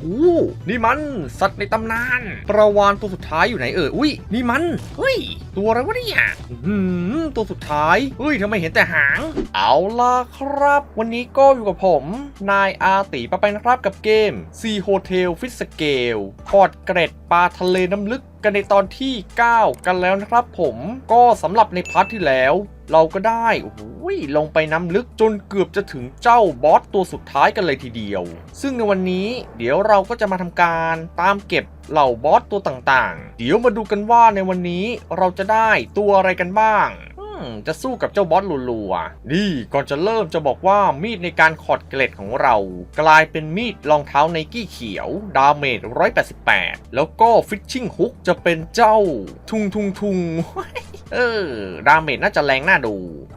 โอ้นี่มันสัตว์ในตำนาน ประวานตัวสุดท้ายอยู่ไหนเอ่ยอุ้ยนี่มันเฮ้ยตัวอะไรวะเนี่ยอื้อหือตัวสุดท้ายเฮ้ยทำไมเห็นแต่หาง เอาล่ะครับ วันนี้ก็อยู่กับผม นายอาติปะไปนะครับกับเกม C Hotel f i t Scale พอร์ตเกรดปลาทะเลน้ำลึกกันในตอนที่ 9 กันแล้วนะครับผมก็สำหรับในพาร์ทที่แล้ว เราก็ได้โอ้โหลงไปน้ำลึกจนเกือบจะถึงเจ้าบอสตัวสุดท้ายกันเลยทีเดียว ซึ่งในวันนี้เดี๋ยวเราก็จะมาทำการตามเก็บเหล่าบอสตัวต่างๆ เดี๋ยวมาดูกันว่าในวันนี้เราจะได้ตัวอะไรกันบ้าง จะสู้กับเจ้าบอสลัวๆนี่ก่อนจะเริ่มจะบอกว่ามีดในการขอดเกล็ดของเรา กลายเป็นมีดรองเท้าไนกี้เขียว ดาเมจ188 แล้วก็ฟิชชิ่งฮุกจะเป็นเจ้า ทุงทุงทุงเออ ดาเมจน่าจะแรงน่าดู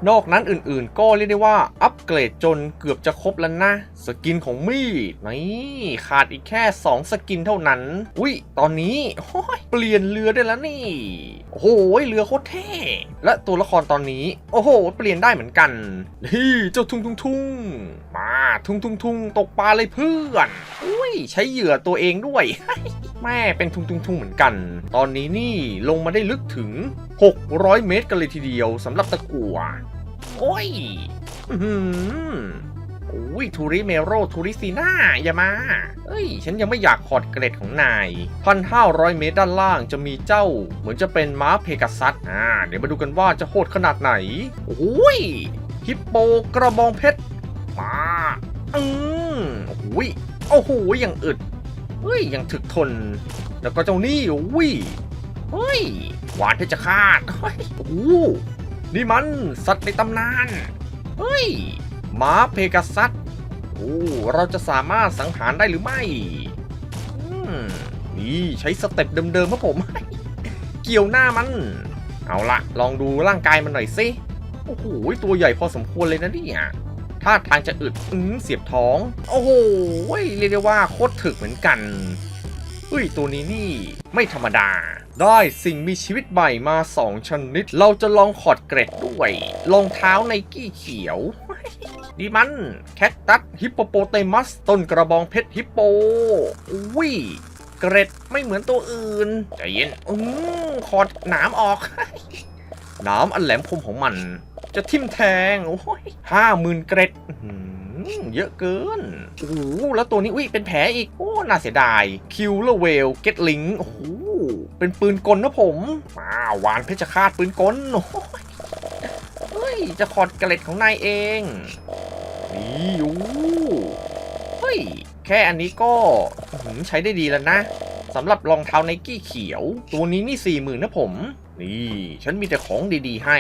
นอกนั้นอื่นๆ ก็เรียกได้ว่าอัปเกรดจนเกือบจะครบแล้วนะ สกินของมีดนี่ขาดอีกแค่ 2 สกินเท่านั้น อุ้ยตอนนี้เปลี่ยนเรือได้แล้วนี่ โอ้โหเรือโคตรเท่ และตัวละครตอนนี้ โอ้โห เปลี่ยนได้เหมือนกันนี่เจ้าทุงทุงทุงมาทุงทุงทุงตกปลาเลยเพื่อนอุ้ยใช้เหยื่อตัวเองด้วยแม่เป็นทุงทุงทุงเหมือนกัน ตอนนี้นี่ลงมาได้ลึกถึง 600 เมตรกันเลยทีเดียวสำหรับตะกั่ว โอ้ยอื้อหือโอ้ยทูริเมโรทูริซีน่าอย่ามา เอ้ย ฉันยังไม่อยากขอดเกร็ดของนาย1,500เมตรด้านล่างจะมีเจ้า เหมือนจะเป็นม้าเพกาซัสอ่าเดี๋ยวมาดูกันว่าจะโหดขนาดไหนโอ้ยฮิปโปกระบองเพชรมาอืมโอ้ยโอ้โหอย่างอึดเฮ้ยยังถึกทน แล้วก็เจ้านี่อุ้ยเฮ้ยหวานเพชรฆาตเฮ้ยโอ้โห นี่มันสัตว์ในตำนาน เฮ้ยม้าเพกาซัสโอ้เราจะสามารถสังหารได้หรือไม่อืมนี่ใช้สเต็ปเดิมๆครับผม เกี่ยวหน้ามัน เอาละลองดูร่างกายมันหน่อยสิโอ้โหตัวใหญ่พอสมควรเลยนะเนี่ยท่าทางจะอึดอืมเสียบท้อง โอ้โหเรียกได้ว่าโคตรถึกเหมือนกันเฮ้ยตัวนี้นี่ไม่ธรรมดา ได้สิ่งมีชีวิตใหม่มา 2 ชนิด เราจะลองขอดเกร็ดด้วยรองเท้าไนกี้เขียวดีมัน แคคตัส ฮิปโปโปเตมัส ต้นกระบองเพชรฮิปโปอุ้ยเกร็ดไม่เหมือนตัวอื่น ใจเย็น อืมขอดหนามออก หนามอันแหลมคมของมัน จะทิ่มแทง โอ้ยห้าหมื่นเกร็ดเยอะเกิน โอ้แล้วตัวนี้อุ้ยเป็นแผลอีก โอ้ น่าเสียดาย คิวเลเวล เก็ตลิง โอ้ เป็นปืนกลนะผมมาหวานเพชรฆาตปืนกลเฮ้ยจะขอดเกล็ดของนายเอง นี่โอ้เฮ้ย แค่อันนี้ก็ใช้ได้ดีแล้วนะสำหรับรองเท้าไนกี้เขียว ตัวนี้นี่สี่หมื่นนะผม นี่ ฉันมีแต่ของดีๆให้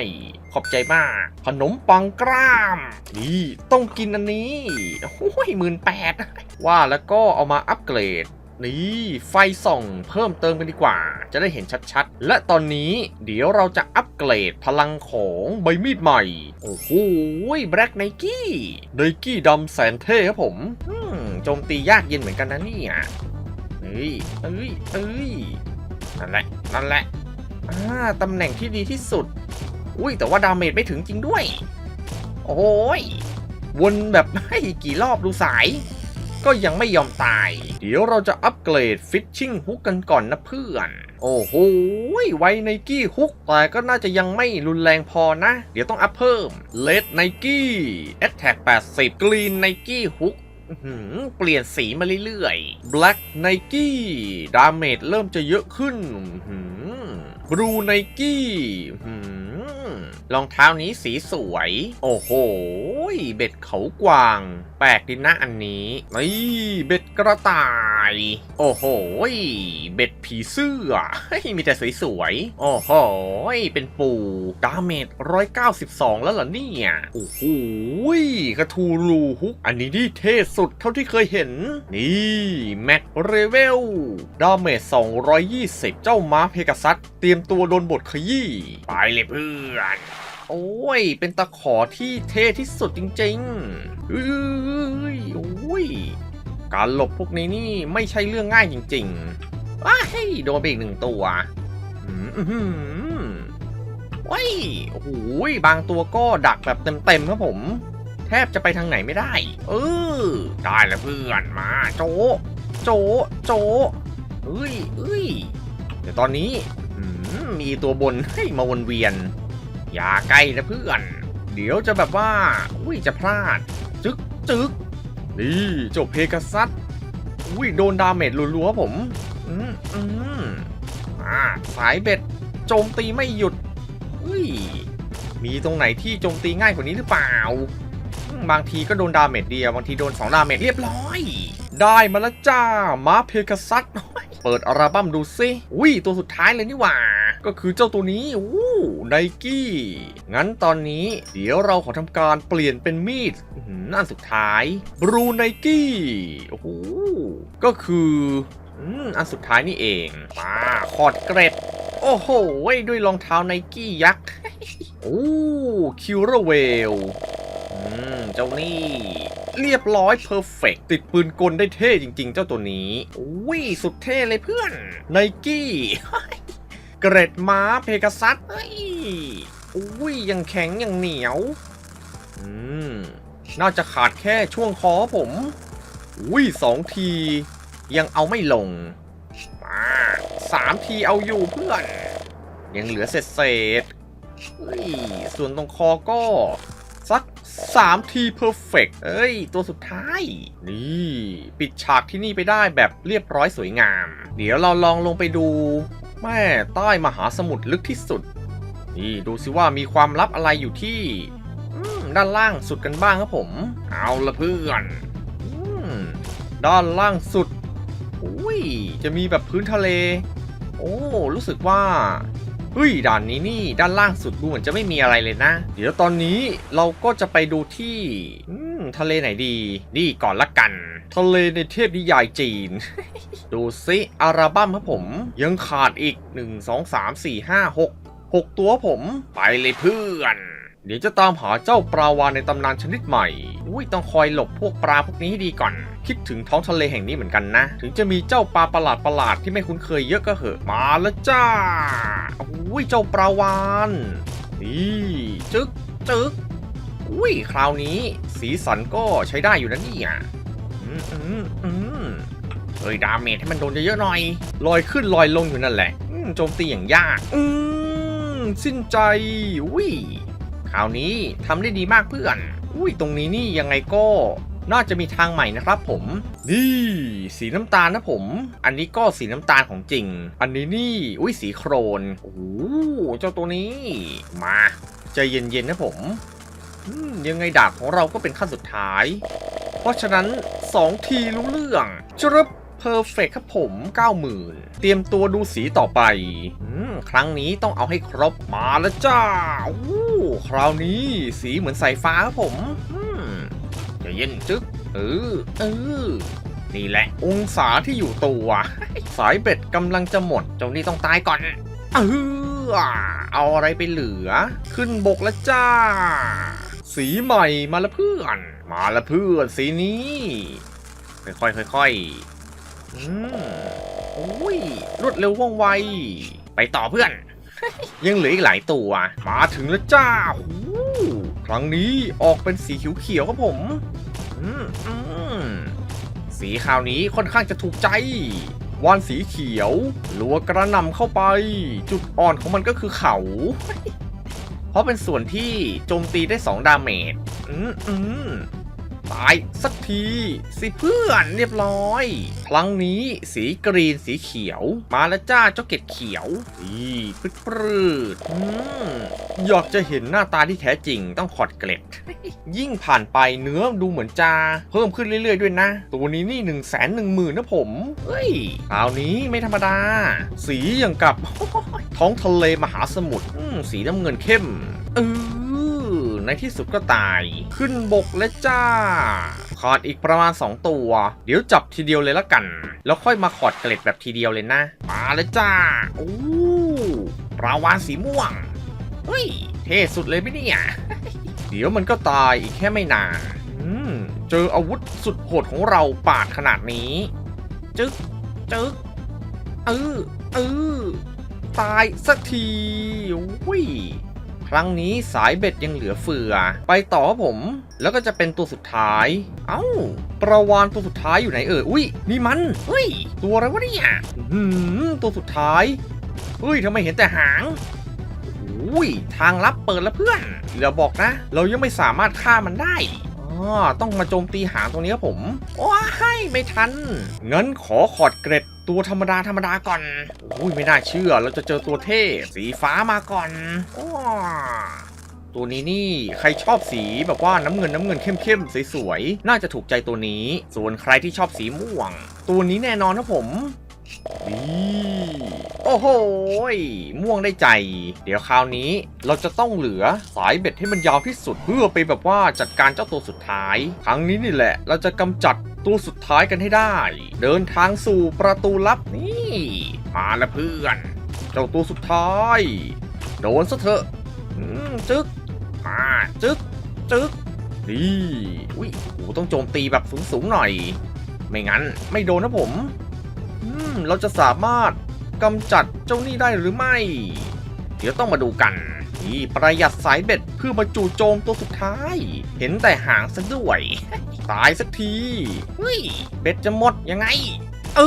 ขอบใจมาก ขนมปังกล้าม นี่ ต้องกินอันนี้โอ้ยหมื่นแปดว่าแล้วก็เอามาอัปเกรด นี่ไฟส่องเพิ่มเติมกันดีกว่า จะได้เห็นชัดๆ และตอนนี้เดี๋ยวเราจะอัปเกรดพลังของใบมีดใหม่ โอ้โหแบล็กไนกี้ไนกี้ดำแสนเท่ครับผมอืมโจมตียากเย็นเหมือนกันนะนี่ยเฮ้ยเอ้ยเอ้ยนั่นแหละนั่นแหละอ่าตำแหน่งที่ดีที่สุด อุ้ยแต่ว่าดาเมจไม่ถึงจริงด้วย โอ้ยวนแบบให้กี่รอบดูสาย ก็ยังไม่ยอมตาย เดี๋ยวเราจะอัปเกรดฟิชชิ่งฮุกกันก่อนนะเพื่อน โอ้โหไวไนกี้ฮุกแต่ก็น่าจะยังไม่รุนแรงพอนะ เดี๋ยวต้องอัพเพิ่มเลดไนกี้แอตแทก80กรีนไนกี้ฮุกเปลี่ยนสีมาเรื่อยๆ Black Nike ดาเมจเริ่มจะเยอะขึ้น Blue Nike อื้รองเท้านี้สีสวย โอ้โห เบ็ดเขากวาง แปลกดีนะอันนี้นี่เบ็ดกระต่าย โอ้โห เบ็ดผีเสื้อ มีแต่สวยๆ โอ้โห เป็นปูดาเมจ192แล้วเหรอเนี่ย โอ้โหกระทูรูฮุก อันนี้นี่เท่สุดเท่าที่เคยเห็น นี่ แม็กเรเวล ดาเมจ220เจ้าม้าเพกาซัสเตรียมตัวโดนบทขยี้ ไปเลยเพื่อน โอ้ย เป็นตะขอที่เท่ที่สุดจริงๆเอ้ยโอ้ย การหลบพวกนี้นี่ไม่ใช่เรื่องง่ายจริงๆว้ายโดนไปอีกหนึ่งตัวอืมอื้อหือว้ายโอ้โหบางตัวก็ดักแบบเต็มๆครับผม แทบจะไปทางไหนไม่ได้ เออ ได้แล้วเพื่อนมา โจะโจ โจเอ้ยเอ้ยเดี๋ยวตอนนี้อื มีตัวบนให้มาวนเวียน อย่าใกล้นะเพื่อน เดี๋ยวจะแบบว่า อุ้ยจะพลาด จึกจึกนี่เจบเพกาซัสอุ้ยโดนดาเมจรัวๆผม อืมอืมอ่าสายเบ็ดโจมตีไม่หยุดอุ้ยมีตรงไหนที่โจมตีง่ายกว่านี้หรือเปล่า บางทีก็โดนดาเมจเดียว บางทีโดน 2 ดาเมจเรียบร้อย ได้มาแล้วจ้า มาเพกาซัสเปิดอัลบั้มดูซิอุ้ยตัวสุดท้ายเลยนี่หว่า ก็คือเจ้าตัวนี้อู้ไนกี้ งั้นตอนนี้เดี๋ยวเราขอทำการเปลี่ยนเป็นมีดอื้อหืออันสุดท้ายบรูไนกี้ โอ้โห ก็คืออืมอันสุดท้ายนี่เอง มาคอดเกรดโอ้โห ด้วยรองเท้าไนกี้ยักษ์ โอ้คิวเรเวลอืมเจ้านี่ เรียบร้อยเพอร์เฟกติดปืนกลได้เท่จริง ๆ เจ้าตัวนี้อุ้ยสุดเท่เลยเพื่อนไนกี้ เกรดม้าเพกาซัสเฮ้ยอุ้ยยังแข็งยังเหนียว อืม น่าจะขาดแค่ช่วงคอผม อุ้ยสองที ยังเอาไม่ลงมาสามทีเอาอยู่เพื่อน ยังเหลือเศษเศษเฮ้ยส่วนตรงคอก็สักสามทีเพอร์เฟกเอ้ย ตัวสุดท้าย นี่ ปิดฉากที่นี่ไปได้แบบเรียบร้อยสวยงาม เดี๋ยวเราลองลงไปดู แม่ใต้มหาสมุทรลึกที่สุด นี่ดูสิว่ามีความลับอะไรอยู่ที่ด้านล่างสุดกันบ้างครับผม เอาละเพื่อนอด้านล่างสุดอุ้ยจะมีแบบพื้นทะเล โอ้ รู้สึกว่าเฮ้ยด่านนี้นี่ด้านล่างสุดดูเหมือนจะไม่มีอะไรเลยนะ เดี๋ยวตอนนี้เราก็จะไปดูที่อื ทะเลไหนดี นี่ก่อนละกัน ทะเลในเทพนิยายจีน ดูซิอัลบั้มครับผม ยังขาดอีก 1 2 3 4 5 6 6 ตัวผม ไปเลยเพื่อน เดี๋ยวจะตามหาเจ้าปลาวานในตำนานชนิดใหม่ อุ้ยต้องคอยหลบพวกปลาพวกนี้ให้ดีก่อน คิดถึงท้องทะเลแห่งนี้เหมือนกันนะ ถึงจะมีเจ้าปลาประหลาดประหลาดๆที่ไม่คุ้นเคยเยอะก็เหอะ มาแล้วจ้า อุ้ยเจ้าปลาวาน นี่จึ๊กจึ๊ก อุ้ยคราวนี้สีสันก็ใช้ได้อยู่นะนี่ยอืมอืมอืมเฮ้ยดาเมจให้มันโดนเยอะๆหน่อย ลอยขึ้นลอยลงอยู่นั่นแหละโจมตีอย่างยาก อืมสิ้นใจอุ้ยคราวนี้ทำได้ดีมากเพื่อน อุ้ยตรงนี้นี่ยังไงก็น่าจะมีทางใหม่นะครับผม นี่ สีน้ำตาลนะผม อันนี้ก็สีน้ำตาลของจริง อันนี้นี่อุ้ยสีโครนโอ้เจ้าตัวนี้ มาใจเย็นๆนะผม ยังไงดาบของเราก็เป็นขั้นสุดท้าย เพราะฉะนั้น 2 ทีรู้เรื่องจรึบเพอร์เฟกครับผม 90,000 เตรียมตัวดูสีต่อไปอครั้งนี้ต้องเอาให้ครบมาแล้วจ้าอู้คราวนี้สีเหมือนสายฟ้าครับผมอืมใจะเย็นจึ๊กเออเออนี่แหละ องศาที่อยู่ตัว สายเบ็ดกำลังจะหมดเจ้านี่ต้องตายก่อนเออเอาอะไรไปเหลือ ขึ้นบกแล้วจ้า สีใหม่มาล้วเพื่อน มาล้วเพื่อนสีนี้ ค่อยๆค่อยๆอืมโอ้ยรวดเร็วว่องไว ไปต่อเพื่อน ยังเหลืออีกหลายตัว มาถึงแล้วจ้าหูครั้งนี้ออกเป็นสีเขียวๆครับผมอืมอืมสีคราวนี้ค่อนข้างจะถูกใจวานสีเขียวลัวกระนำเข้าไป จุดอ่อนของมันก็คือเขา เพราะเป็นส่วนที่โจมตีได้ 2 ดาเมจ อืมอืม ตายสักที สิเพื่อนเรียบร้อย ครั้งนี้สีกรีนสีเขียว มาแล้วจ้าเจ้าเกดเขียวอีปรึดปืดอืมอยากจะเห็นหน้าตาที่แท้จริงต้องขอดเกล็ด ยิ่งผ่านไปเนื้อดูเหมือนจะเพิ่มขึ้นเรื่อย ๆ ด้วยนะ ตัวนี้นี่1นึ่งแสนหนึ่งหมื่นนะผม เฮ้ยคราวนี้ไม่ธรรมดา สีอย่างกับ ท้องทะเลมหาสมุทรสีน้ำเงินเข้มเออ ในที่สุดก็ตาย ขึ้นบกแล้วจ้า ขาดอีกประมาณ 2 ตัว เดี๋ยวจับทีเดียวเลยละกัน แล้วค่อยมาขอดเกล็ดแบบทีเดียวเลยนะ มาแล้วจ้าโอ้ปลาวานสีม่วง เฮ้ย เท่สุดเลยไหมเนี่ยเดี๋ยวมันก็ตายอีกแค่ไม่นานเจออาวุธสุดโหดของเราปาดขนาดนี้ จึ๊กจึ๊กเออเออตายสักทีอุ้ย รั้งนี้สายเบ็ดยังเหลือเฟือ ไปต่อครับผม แล้วก็จะเป็นตัวสุดท้าย เอ้า ประวานตัวสุดท้ายอยู่ไหนเอ่ยอุ้ยนี่มันเฮ้ย ตัวอะไรวะเนี่ยหือตัวสุดท้ายเฮ้ยทำไมเห็นแต่หางอุ้ยทางลับเปิดแล้วเพื่อนอย่าบอกนะ เรายังไม่สามารถฆ่ามันได้อ๋อต้องมาโจมตีหางตรงนี้ครับผมว้ายไม่ทัน งั้นขอขอดเกร็ด ตัวธรรมดาธรรมดาก่อนอุ้ยไม่น่าเชื่อ เราจะเจอตัวเท่สีฟ้ามาก่อนอ้อตัวนี้นี่ใครชอบสีแบบว่าน้ำเงินน้ำเงินเข้มๆสวยๆน่าจะถูกใจตัวนี้ ส่วนใครที่ชอบสีม่วง ตัวนี้แน่นอนนะผมนี่โอ้โหม่วงได้ใจ เดี๋ยวคราวนี้เราจะต้องเหลือสายเบ็ดให้มันยาวที่สุดเพื่อไปแบบว่าจัดการเจ้าตัวสุดท้าย ครั้งนี้นี่แหละ เราจะกำจัด ตัวสุดท้ายกันให้ได้ เดินทางสู่ประตูลับนี่ มาล้วเพื่อน เจ้าตัวสุดท้าย โดนซะเถอะอืมจึ๊กมาจึ๊กจึ๊กดีอุ้ยโหต้องโจมตีแบบสูงๆหน่อย ไม่งั้นไม่โดนนะผมอืมเราจะสามารถกำจัดเจ้านี่ได้หรือไม่ เดี๋ยวต้องมาดูกัน นี่ประหยัดสายเบ็ดเพื่อมาจู่โจมตัวสุดท้าย เห็นแต่หางซะด้วย ตายสักทีเฮ้ยเบ็ดจะหมดยังไง เอ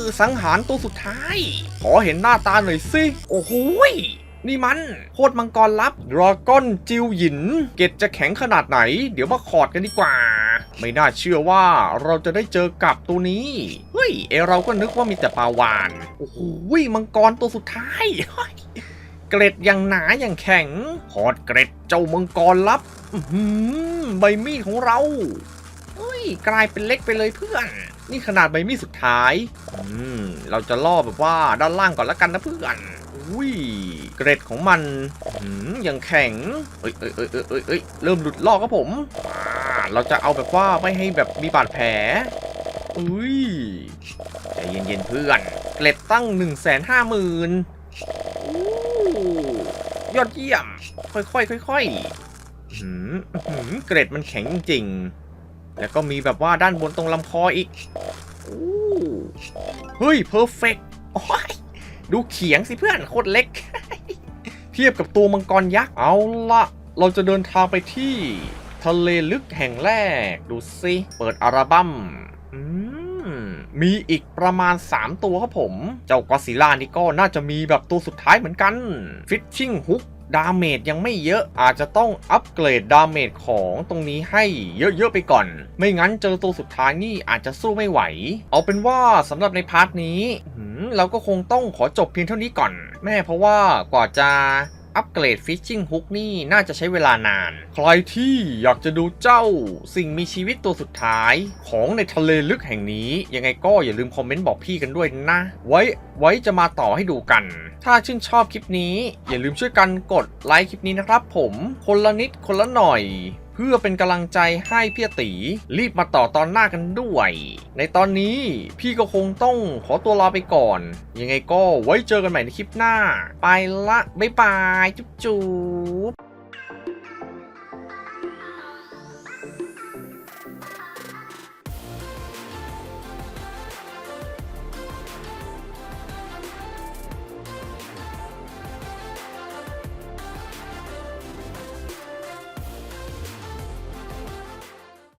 อ สังหารตัวสุดท้าย ขอเห็นหน้าตาหน่อยสิ โอ้โหยนี่มันโคตรมังกรลับดราก้อนจิวหยิน เกตจะแข็งขนาดไหน เดี๋ยวมาขอดกันดีกว่า ไม่น่าเชื่อว่าเราจะได้เจอกับตัวนี้ เฮ้ย เอเราก็นึกว่ามีแต่ปลาวาน โอ้โหมังกรตัวสุดท้าย เกร็ดอย่างหนาอย่างแข็งขอดเกร็ดเจ้ามังกรลับใบมีดของเราเฮ้ยกลายเป็นเล็กไปเลยเพื่อน นี่ขนาดใบมีดสุดท้ายอืมเราจะล่อแบบว่าด้านล่างก่อนละกันนะเพื่อนอุ้ยเกร็ดของมันอืมยังแข็ง เอ้ยเอ้ยเอ้ยเอ้ยเอ้ยเอ้ยเริ่มหลุดลอกครับผม เราจะเอาแบบว่าไม่ให้แบบมีบาดแผล อุ้ยใจเย็นๆเพื่อน เกร็ดตั้ง1นึ่งแสนห้าหมื่น ยอดเยี่ยม ค่อยๆค่อยๆหืมหืมเกรดมันแข็งจริงๆแล้วก็มีแบบว่าด้านบนตรงลำคออีกอู้เฮ้ยเพอร์เฟกโอ้ยดูเขียงสิเพื่อนโคตรเล็ก เทียบกับตัวมังกรยักษ์เอาละเราจะเดินทางไปที่ทะเลลึกแห่งแรก ดูสิ เปิดอัลบั้มอืม มีอีกประมาณ 3 ตัวครับผม เจ้ากอซิล่านี่ก็น่าจะมีแบบตัวสุดท้ายเหมือนกันฟิชชิ่งฮุกดาเมจยังไม่เยอะอาจจะต้องอัปเกรดดาเมจของตรงนี้ให้เยอะๆไปก่อน ไม่งั้นเจอตัวสุดท้ายนี่อาจจะสู้ไม่ไหว เอาเป็นว่าสำหรับในพาร์ทนี้เราก็คงต้องขอจบเพียงเท่านี้ก่อน แม่เพราะว่ากว่าจะ อัปเกรดฟิชชิ่งฮุกนี่น่าจะใช้เวลานาน ใครที่อยากจะดูเจ้าสิ่งมีชีวิตตัวสุดท้ายของในทะเลลึกแห่งนี้ ยังไงก็อย่าลืมคอมเมนต์บอกพี่กันด้วยนะ ไว้ไว้จะมาต่อให้ดูกัน ถ้าชื่นชอบคลิปนี้ อย่าลืมช่วยกันกดไลค์คลิปนี้นะครับผมคนละนิดคนละหน่อยเพื่อเป็นกำลังใจให้พี่ตีรีบมาต่อตอนหน้ากันด้วย ในตอนนี้พี่ก็คงต้องขอตัวลาไปก่อน ยังไงก็ไว้เจอกันใหม่ในคลิปหน้า ไปละ บ๊ายบาย จุ๊บจุ๊บ